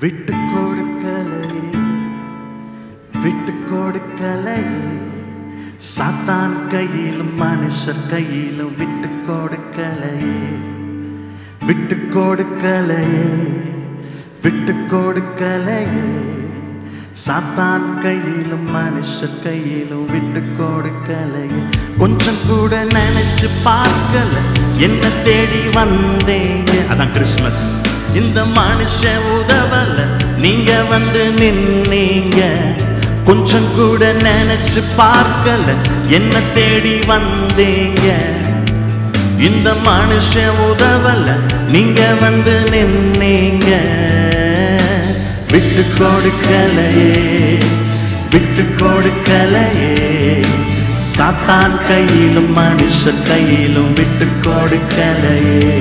விட்டு கொடுக்கலையே விட்டு கொடுக்கலையே சாத்தான் கையிலும் மனுஷர் கையிலும் விட்டு கொடுக்கலையே விட்டு கொடுக்கலையே விட்டு கொடுக்கலையே சாத்தான் கையிலும் மனுஷர் கையிலும் விட்டு கொடுக்கலையே கொஞ்சம் கூட நினைச்சு பார்க்கல என்ன தேடி வந்தேங்க அதான் கிறிஸ்மஸ். இந்த மனுஷ உதவல நீங்க வந்து நின்னீங்க. கொஞ்சம் கூட நினைச்சு பார்க்கல என்ன தேடி வந்தீங்க? இந்த மனுஷ உதவல நீங்க வந்து நின்னீங்க. விட்டு கொடுக்கலையே விட்டு கொடுக்கலையே. சாத்தான் கையிலும் மனுஷ கையிலும் விட்டு கொடுக்கலையே.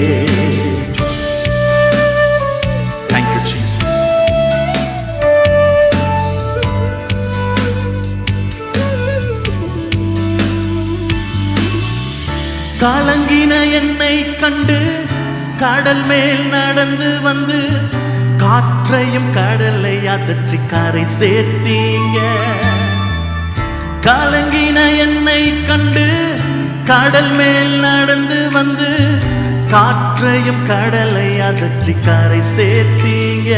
கலங்கின என்னை கண்டு கடல் மேல் நடந்து வந்து காற்றையும் கடலை அதற்றி கரை சேர்த்தீங்க. கலங்கின என்னை கண்டு கடல் மேல் நடந்து வந்து காற்றையும் கடலை அதற்றி கரை சேர்த்தீங்க.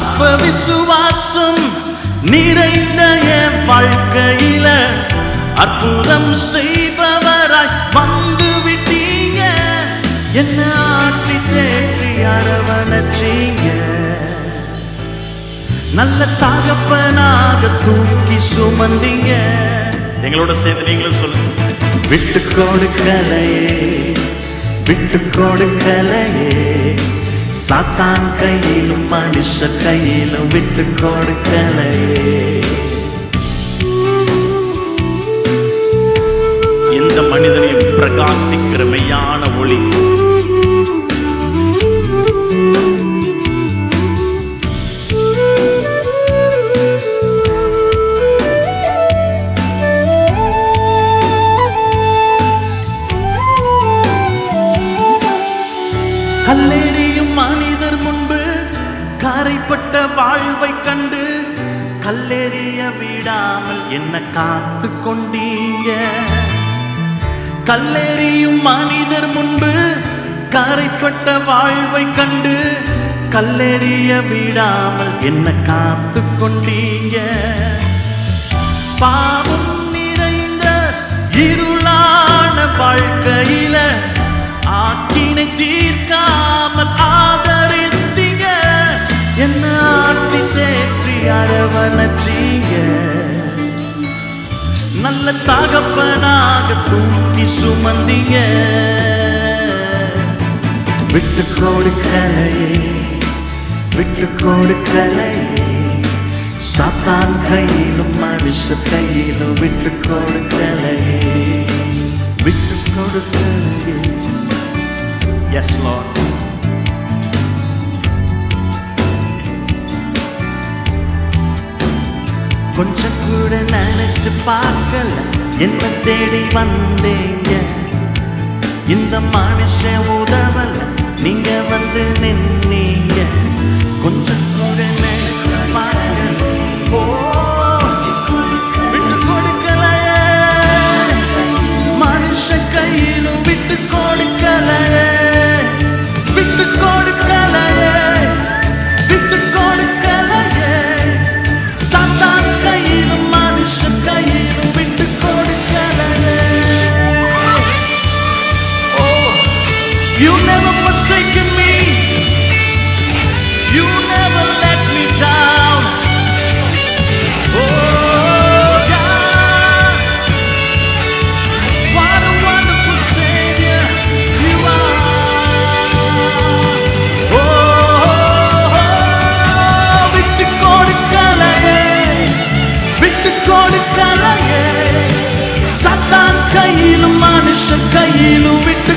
அப்ப விசுவாசம் நிறைந்த என் வாழ்க்கையில அற்புதம் செய்த வந்து விட்டீங்க என்ன ஆற்றி தேற்றி அரவணைச்சீங்க. நல்ல தகப்பனாக தூக்கி சுமந்தீங்க. எங்களோட சேர்ந்து நீங்களும் சொல்லுங்க. விட்டு கொடுக்கலையே விட்டு கொடுக்கலையே சாத்தான் கையிலும் மனுஷ கையிலும் விட்டு கொடுக்கலையே பிரகாசிக்கிற மெய்யான ஒளி. கல்லேறியும் மனிதர் முன்பு கரைப்பட்ட வாழ்வை கண்டு கல்லெறிய விடாமல் என்ன காத்து கொண்டீங்க. கல்லெறியும் மனிதர் முன்பு கரைப்பட்ட வாழ்வை கண்டு கல்லெறிய விடாமல் என்ன காத்து கொண்டீங்க. பாவம் நிறைந்த இருளான வாழ்க்கையில ஆக்கினை தீர்க்காமல் ஆதரித்தீங்க. என்ன ஆற்றி தேற்றி அரவணச்சீங்க. நல்ல தகப்பனாக தூக்கி சுமந்தீங்க விட்டு கொடுக்கலையே விட்டு கொடுக்கலையே. சாத்தான் கையிலும் மனுஷ கையிலும் விட்டு கொடுக்கலையே. விட்டு கொடுக்கலையே. எஸ் லார்ட் கொஞ்சம் கூட நினைச்சு பார்க்கல. என்ன தேடி வந்தீங்க? இந்த மனுஷ உதவல நீங்க வந்து நின்னீங்க. கொஞ்சம் கூட நினைச்சு பார்க்கல. ஓ you never forsaken me. You never let me down. Oh, God. What a wonderful Savior you are. Oh, விட்டு கொடுக்கலையே விட்டு கொடுக்கலையே சத்தான் கையிலும் மனுஷன் கையிலும் விட்டு